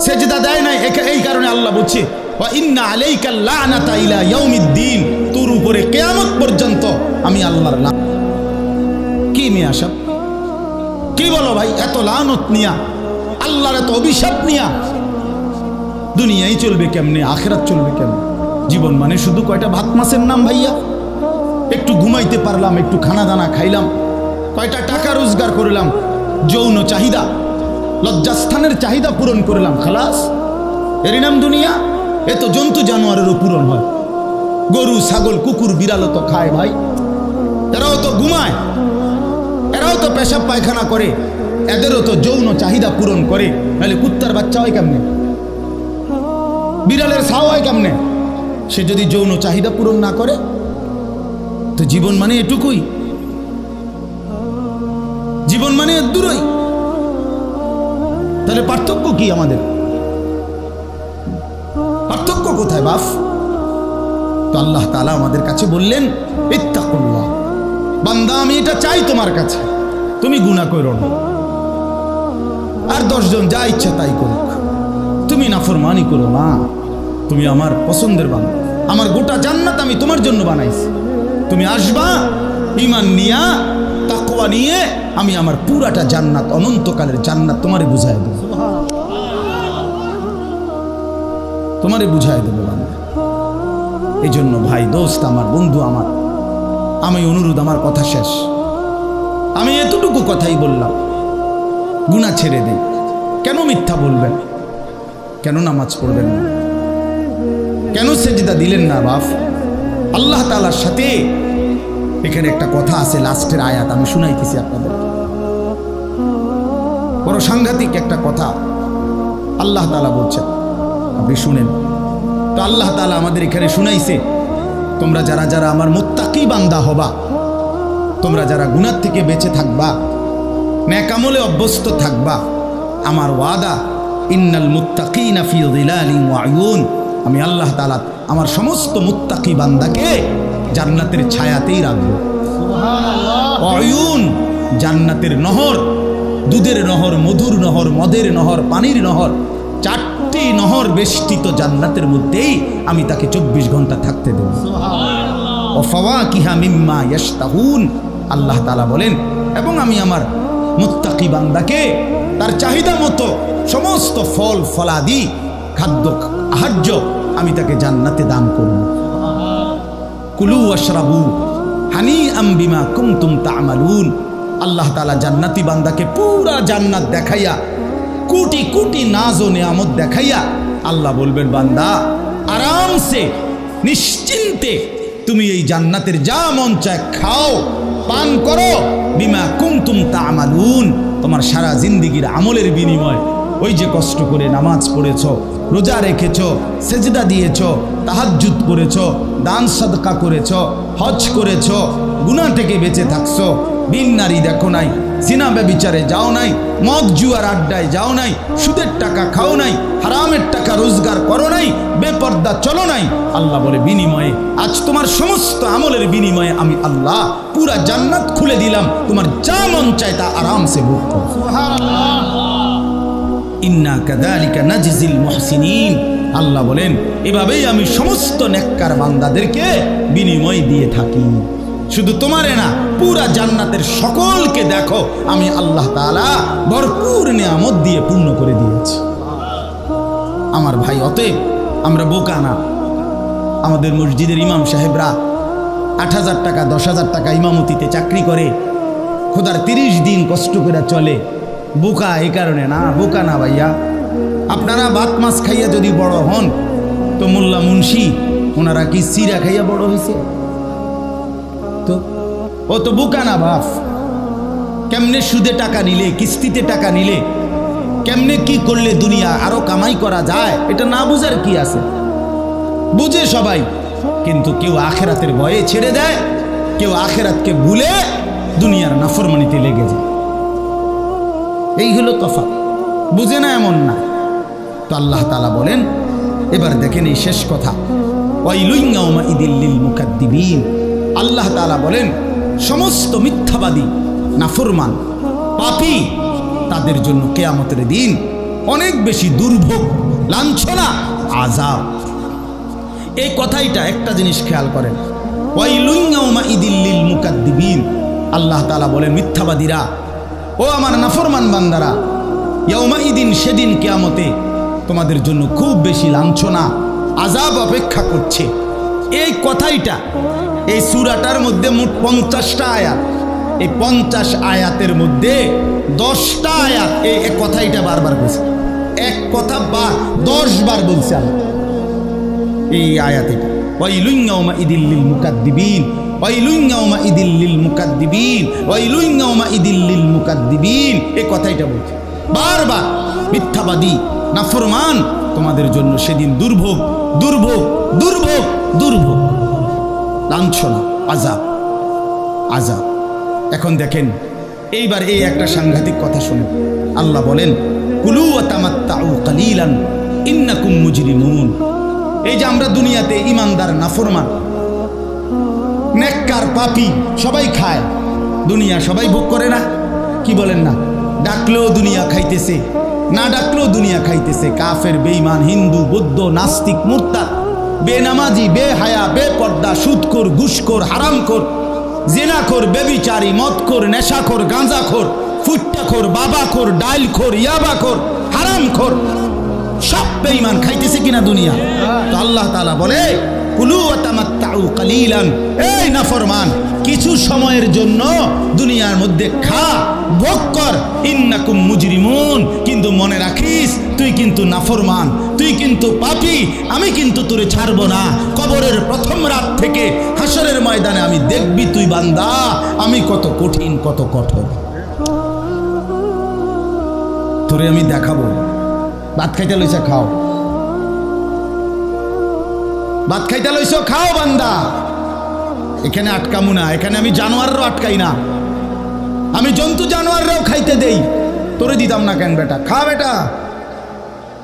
সেজদা দেয় নাই, একে- এই কারণে আল্লাহ বলছে ইন্না তোর উপরে কিয়ামত পর্যন্ত আমি আল্লাহর লান। কি মিয়া সব কি বলো ভাই, এত লানত নিয়া, আল্লাহর এত অভিশাপ নিয়া দুনিয়াই চলবে কেমনে, আখেরাত চলবে কেমনে? জীবন মানে শুধু কয়টা ভাত মাছের নাম ভাইয়া? একটু ঘুমাইতে পারলাম, একটু খানা দানা খাইলাম, কয়টা টাকা রোজগার করলাম, যৌন চাহিদা লজ্জাস্থানের চাহিদা পূরণ করলাম, খালাস। এরই নাম দুনিয়া, এ তো জন্তু জানোয়ারেরও পূরণ হয়। গরু, ছাগল, কুকুর, বিড়ালও তো খায় ভাই। এরাও তো ঘুমায়, এরাও তো পেশাব পায়খানা করে, এদেরও তো যৌন চাহিদা পূরণ করে। নাহলে কুত্তার বাচ্চা হয় কেমনে? বিড়ালের ছাও হয় কেমনে? সে যদি যৌন চাহিদা পূরণ না করে, তো জীবন মানে এটুকুই। জীবন মানে দূরই। তাহলে পার্থক্য কি আমাদের? পার্থক্য কোথায় বাফ তো আল্লাহ তালা আমাদের কাছে বললেন বান্দা, আমি এটা চাই তোমার কাছে। তুমি গুণা করো না। আর দশজন যা ইচ্ছা তাই করুক। তুমি নাফরমানি করো না। তুমি আমার পছন্দের বান্দা। আমার গোটা জান্নাত আমি তোমার জন্য বানাইছি। তুমি আসবা ইমান নিয়া তাকওয়া নিয়ে আমি আমার পুরাটা জান্নাত, অনন্তকালের জান্নাত তোমারে বুঝাই দেব। তোমারে বুঝাই দেবো এই জন্য ভাই, দোস্ত আমার, বন্ধু আমার, আমি অনুরোধ, আমার কথা শেষ। আমি এতটুকু কথাই বললাম গুণা ছেড়ে দিই কেন মিথ্যা বলবেন? কেন নামাজ পড়বেন না? কেন সেজিদা দিলেন না বাপ? আল্লাহ তালার সাথে এখানে একটা কথা আছে, লাস্টের আয়াত, আমি শুনাইতেছি আপনাদের। বড় সাংঘাতিক একটা কথা। আল্লাহ তালা বলছেন, আপনি শুনেন। তো আল্লাহ তালা আমাদের এখানে শুনাইছে, তোমরা যারা যারা আমার মুত্তাকি বান্দা হবা, তোমরা যারা গুনার থেকে বেঁচে থাকবা ন্যাকামলে অভ্যস্ত থাকবা, আমার ওয়াদা, ইন্নাল মুত্তাকিনা ফি যিলালিন আমি আল্লাহ তালা আমার সমস্ত মুত্তাকি বান্দাকে জান্নাতের ছায়াতেই রাখব। অয়ুন জান্নাতের নহর দুধের নহর মধুর নহর মদের নহর পানির নহর চারটি নহর বেষ্টিত জান্নাতের মধ্যেই আমি তাকে চব্বিশ ঘণ্টা থাকতে দেব। অফাওয়াকিহা মিম্মা ইয়াশতাহুন। আল্লাহ তালা বলেন এবং আমি আমার মুত্তাকি বান্দাকে তার চাহিদা মতো সমস্ত ফল ফলাদি খাদ্য আহার্য আমি তাকে জান্নাতে দান করব। কুলু আশরাবু হানি আম্বিমা কুমতুম তামালুন। আল্লাহ তাআলা জান্নাতি বান্দাকে পুরা জান্নাত দেখাইয়া, কোটি কোটি নাজ ও নেয়ামত দেখাইয়া আল্লাহ বলবেন, বান্দা, আরামসে, নিশ্চিন্তে তুমি এই জান্নাতের যা মন চায় খাও, পান করো, বিমা কুমতুম তামালুন। তোমার সারা জিন্দিগির আমলের বিনিময় ওই যে কষ্ট করে নামাজ পড়েছ রোজা রেখেছ, সেজদা দিয়েছ, তাহাজ্জুদ করেছ, দান সদকা করেছ, হজ করেছ, গুনাহ থেকে বেঁচে থাকছো। বিন নারী দেখো নাই সিনা ব্যবিচারে যাও নাই, মদ জুয়ার আড্ডায় যাও নাই, সুদের টাকা খাও নাই, হারামের টাকা রোজগার করো নাই, বেপর্দা চলো নাই। আল্লাহ বলে, বিনিময়ে, আজ তোমার সমস্ত আমলের বিনিময়ে আমি আল্লাহ পুরা জান্নাত খুলে দিলাম, তোমার যা মন চায় তা আরামসে ভোগ ইন্না কাদালিকা নাজিজিল মুহসিনিন। আল্লাহ বলেন, এভাবেই আমি সমস্ত নেককার বান্দাদেরকে বিনিময় দিয়ে থাকি। শুধু তোমারে না, পুরা জান্নাতের সকলকে দেখো, আমি আল্লাহ তাআলা ভরপুর নিয়ামত দিয়ে পূর্ণ করে দিয়েছি। আমার ভাই অতএব, আমরা বোকা না। আমাদের মসজিদের ইমাম সাহেবরা আট হাজার টাকা, দশ হাজার টাকা ইমামতিতে চাকরি করে, খোদার তিরিশ দিন কষ্ট করে চলে। বোকা এই কারণে না, বোকা না ভাইয়া। আপনারা ভাত মাছ খাইয়া যদি বড় হন, তো মোল্লা মুন্সি, ওনারা কি সিরা খাইয়া বড় হয়েছে তো, ও তো বোকা না বাপ। কেমনে সুদে টাকা নিলে, কিস্তিতে টাকা নিলে, কেমনে কি করলে দুনিয়া আরও কামাই করা যায়, এটা না বুঝার কি আছে? বুঝে সবাই, কিন্তু কেউ আখেরাতের ভয়ে ছেড়ে দেয়, কেউ আখেরাতকে ভুলে দুনিয়ার নাফরমানিতে লেগে যায়। এই হলো তফাৎ। বুঝে না এমন না। তো আল্লাহ তালা বলেন, এবার দেখেন এই শেষ কথা। ওয়াইলুইঙ্গাউমা ইদিল্লিল মুকাদ্দিবিন আল্লাহ তালা বলেন, সমস্ত মিথ্যাবাদী, নাফরমান, পাপী, তাদের জন্য কেয়ামতের দিন অনেক বেশি দুর্ভোগ, লাঞ্ছনা আজাব এই কথাইটা একটা জিনিস খেয়াল করেন। ওয়াইলুইঙ্গাউমা ইদিল্লিল মুকাদ্দিবিন আল্লাহ তালা বলেন, মিথ্যাবাদীরা ও আমার নাফরমান বান্দারা ইয়াউমা ইদিন সেদিন কেয়ামতে তোমাদের জন্য খুব বেশি লাঞ্ছনা আজাব অপেক্ষা করছে। এই কথাইটা, এই সুরাটার মধ্যে মোট পঞ্চাশটা আয়াত। এই পঞ্চাশ আয়াতের মধ্যে দশটা আয়াত এই কথাইটা বারবার বলছে। এক কথা বা দশ বার বলছে আল্লাহ। এই আয়াতে ওয়াইলুইঙ্গাউমা ইদিল্লিল মুকাদ্দিবিন। ওয়াইলুইঙ্গাউমা ইদিল্লিল মুকাদ্দিবিন ওয়াইলুইঙ্গাউমা এই কথাইটা বারবার মিথ্যাবাদী, নাফরমান, তোমাদের জন্য সেদিন দুর্ভোগ দুর্ভোগ দুর্ভোগ দুর্ভোগ। লাঞ্ছনা আজাব আজাব এখন দেখেন, এইবার এই একটা সাংঘাতিক কথা শুনুন। আল্লাহ বলেন, কুলু কালিলান, ইন্নাকুম মুজরিমুন। এই যে আমরা দুনিয়াতে ইমানদার, নাফরমান নেককার পাপি সবাই খায়। দুনিয়া সবাই ভোগ করে না, কি বলেন না? ডাকলেও দুনিয়া খাইতেছে, না ডাকলেও দুনিয়া খাইতেছে। কাফের বেইমান হিন্দু, বৌদ্ধ, নাস্তিক মুর্তা বেনামাজি বে হায়া বেহায়া, বেপর্দা, সুদখোর, ঘুষখোর, হারামখোর, জেনাখোর, বেবিচারি, মদখোর, নেশাখোর, গাঁজাখোর, ফুট্টাখোর, বাবাখোর, ডাইলখোর, ইয়াবাখোর, হারামখোর, সব বেঈমান খাইতেছে কিনা দুনিয়া? তো আল্লাহ তাআলা বলে কুলু তামাত্তাউ কালিলান। এই নাফরমান, কিছু সময়ের জন্য দুনিয়ার মধ্যে খা, ভোগ কর। ইন্নাকুম মুজরিমুন, কিন্তু মনে রাখিস, তুই কিন্তু নাফরমান, তুই কিন্তু পাপী, আমি কিন্তু তোরে ছাড়বো না। কবরের প্রথম রাত থেকে হাসরের ময়দানে আমি দেখবি তুই বান্দা, আমি কত কঠিন, কত কঠোর। তোরে আমি দেখাবো। ভাত খাইতে লইছে, খাও। ভাত খাইতে লইছ, খাও বান্দা। এখানে আটকামু না, এখানে আমি জানোয়াররাও আটকাই না। আমি জন্তু জানোয়াররাও খাইতে দেই, তোরে দিতাম না কেন বেটা? খা বেটা।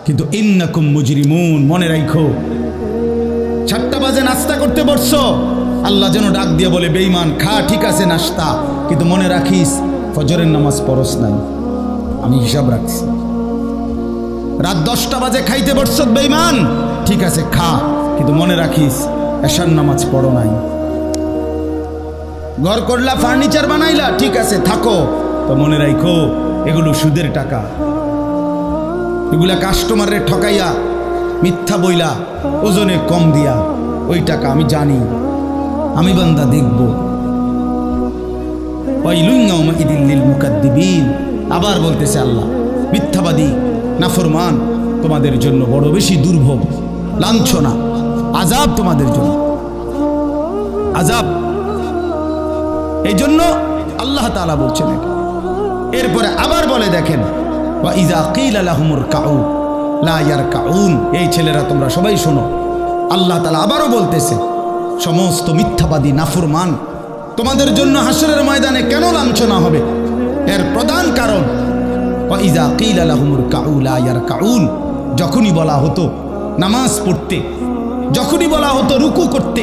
কিন্তু ইন্নাকুম মুজরিমুন, মনে রাখো চারটা বাজে নাস্তা করতে বসছো, আল্লাহ যেন ডাক দিয়ে বলে বেইমান খা, ঠিক আছে, নাস্তা। কিন্তু মনে রাখিস, ফজরের নামাজ পরস নাই। আমি হিসাব রাখছি। রাত দশটা বাজে খাইতে বসছ বেইমান ঠিক আছে, খা। কিন্তু মনে রাখিস, এশার নামাজ পড়ো নাই। ঘর করলা ফার্নিচার বানাইলা, ঠিক আছে, থাকো। তো মনে রাখো এগুলো সুদের টাকা। এগুলা কাস্টমারের ঠকাইয়া, মিথ্যা বইলা, ওজনে কম দিয়া, ওই টাকা আমি জানি, আমি বান্দা দেখব। আবার বলতেছে আল্লাহ, মিথ্যাবাদী, নাফরমান, তোমাদের জন্য বড় বেশি দুর্ভোগ, লাঞ্ছনা। আজাব তোমাদের জন্য। আজাব এই জন্য আল্লাহ তাআলা বলছেন এরপরে আবার বলে দেখেন, ওয়া ইজা কিল কাউ লা ইয়ারকাউন। এই ছেলেরা তোমরা সবাই শোনো। আল্লাহ তাআলা আবারও বলতেছে, সমস্ত মিথ্যাবাদী, নাফরমান, তোমাদের জন্য হাসরের ময়দানে কেন লাঞ্ছনা হবে? এর প্রধান কারণ ইজা কিল আলাহুমুর কাউ লা ইয়ারকাউন। যখনই বলা হতো, নামাজ পড়তে যখনই বলা হতো রুকু করতে,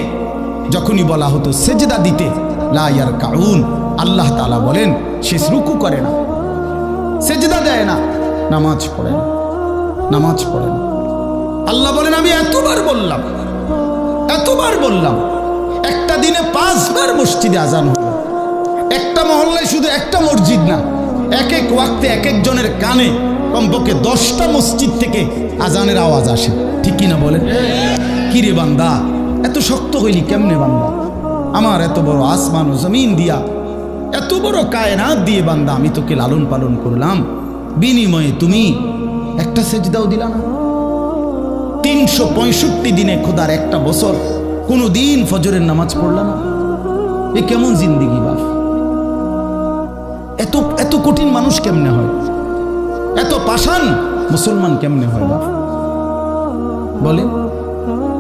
যখনই বলা হতো সেজদা দিতে, লা ইয়ারকাউন, আল্লাহ তালা বলেন, সে রুকু করে না। সেজদা দেয় না, নামাজ পড়ে না, নামাজ পড়ে না। আল্লাহ বলেন, আমি এতবার বললাম এতবার বললাম, একটা দিনে পাঁচবার মসজিদে আজান হলো। একটা মহল্লায় শুধু একটা মসজিদ না এক এক ওয়াক্তে এক একজনের কানে কমপক্ষে দশটা মসজিদ থেকে আজানের আওয়াজ আসে। ঠিক কিনা বলেন? কিরে বান্দা? এত শক্ত হইলি কেমনে বান্দা? আমার এত বড় আসমান ও জমিন দিয়া, এত বড় কায়নাত দিয়ে বান্দা আমি তোকে লালন পালন করলাম। বিনিময়ে তুমি একটা সেজদাও দিলা না। তিনশো পঁয়ষট্টি দিনে খোদার একটা বছর কোনো দিন ফজরের নামাজ পড়লাম এ কেমন জিন্দিগি বাপ? এত এত কঠিন মানুষ কেমনে হয়? এত পাষাণ মুসলমান কেমনে হয় বলে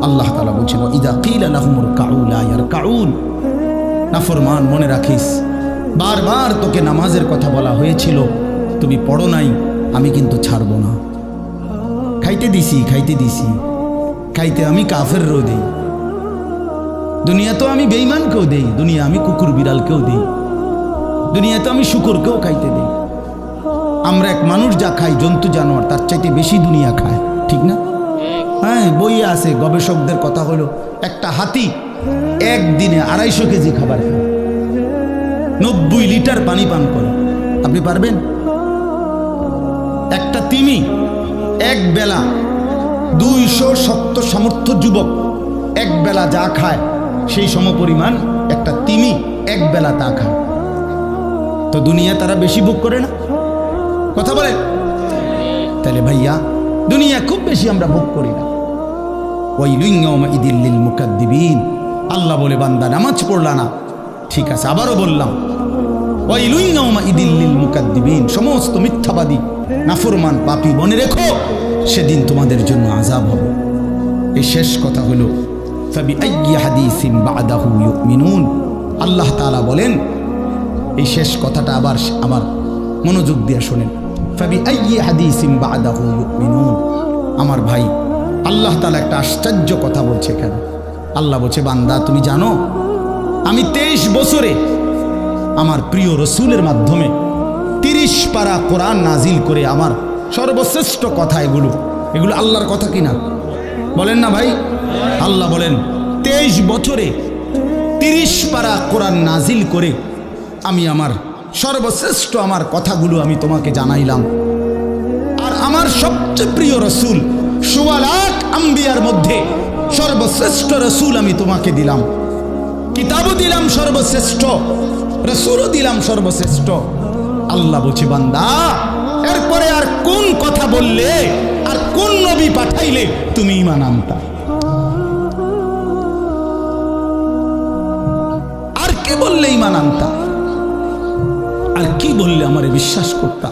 আল্লাহ তালা বলছিল ইদা কিল আলাহমুর কাউলা ইয়ার কাউন নাফরমান মনে রাখিস, বারবার তোকে নামাজের কথা বলা হয়েছিল, তুমি পড়ো নাই, আমি কিন্তু ছাড়বো না। খাইতে দিছি খাইতে দিছি, খাইতে আমি কাফের রো দেই। দুনিয়া তো আমি বেইমানকেও দেই, দুনিয়া আমি কুকুর বিড়ালকেও দেই দুনিয়াতে আমি শুকরকেও খাইতে দেই। আমরা এক মানুষ যা খাই, জন্তু জানোয়ার, তার চাইতে বেশি দুনিয়া খায়, ঠিক না? হ্যাঁ বই আছে, গবেষকদের কথা হলো, একটা হাতি একদিনে আড়াইশো কেজি খাবার খায়। নব্বই লিটার পানি পান করে। আপনি পারবেন? একটা তিমি এক বেলা দুইশো সত্য সামর্থ্য যুবক এক বেলা যা খায়, সেই সমপরিমাণ একটা তিমি এক বেলা তা খায়। তো দুনিয়া তারা বেশি ভোগ করে না? কথা বলে তাহলে ভাইয়া, দুনিয়া খুব বেশি আমরা ভোগ করি না। ইদিল্লিল মুকাদ্দিবিন আল্লাহ বলে, বান্দা, নামাজ পড়লা না। ঠিক আছে, আবারও বললাম ওয়াইলুইয়াউমা ইদিল্লিল মুকাদ্দিবিন সমস্ত মিথ্যাবাদী, নাফরমান, পাপী মনে রেখো, সেদিন তোমাদের জন্য আজাব হবে। এই শেষ কথা হলো ফাবি আইয়ি হাদিসিন বাদাহু ইউমিনুন। আল্লাহ তাআলা বলেন, এই শেষ কথাটা আবার আমার মনোযোগ দিয়ে শোনেন। ফাবি আইয়ি হাদিসিন বাদাহু ইউমিনুন। আমার ভাই আল্লাহ তাআলা একটা আশ্চর্য কথা বলছে এখানে। আল্লাহ বলছে, বান্দা, তুমি জানো, আমি তেইশ বছরে আমার প্রিয় রসুলের মাধ্যমে তিরিশ পারা কোরআন নাজিল করে আমার সর্বশ্রেষ্ঠ কথা এগুলো। এগুলো আল্লাহর কথা কিনা বলেন না ভাই। আল্লাহ বলেন, তেইশ বছরে তিরিশ পারা কোরআন নাজিল করে আমি আমার সর্বশ্রেষ্ঠ আমার কথাগুলো আমি তোমাকে জানাইলাম। আর আমার সবচেয়ে প্রিয় রসুল সুয়ালাক আম্বিয়ার মধ্যে সর্বশ্রেষ্ঠ রসুল আমি তোমাকে দিলাম। কিতাবও দিলাম সর্বশ্রেষ্ঠ রসুলও দিলাম সর্বশ্রেষ্ঠ। আল্লাহ বলছে, বান্দা, এরপরে আর কোন কথা বললে, আর কোন নবী পাঠাইলে তুমি ইমান আনতা? আর কে বললে ইমান আনতা? আর কি বললে আমারে বিশ্বাস করতা?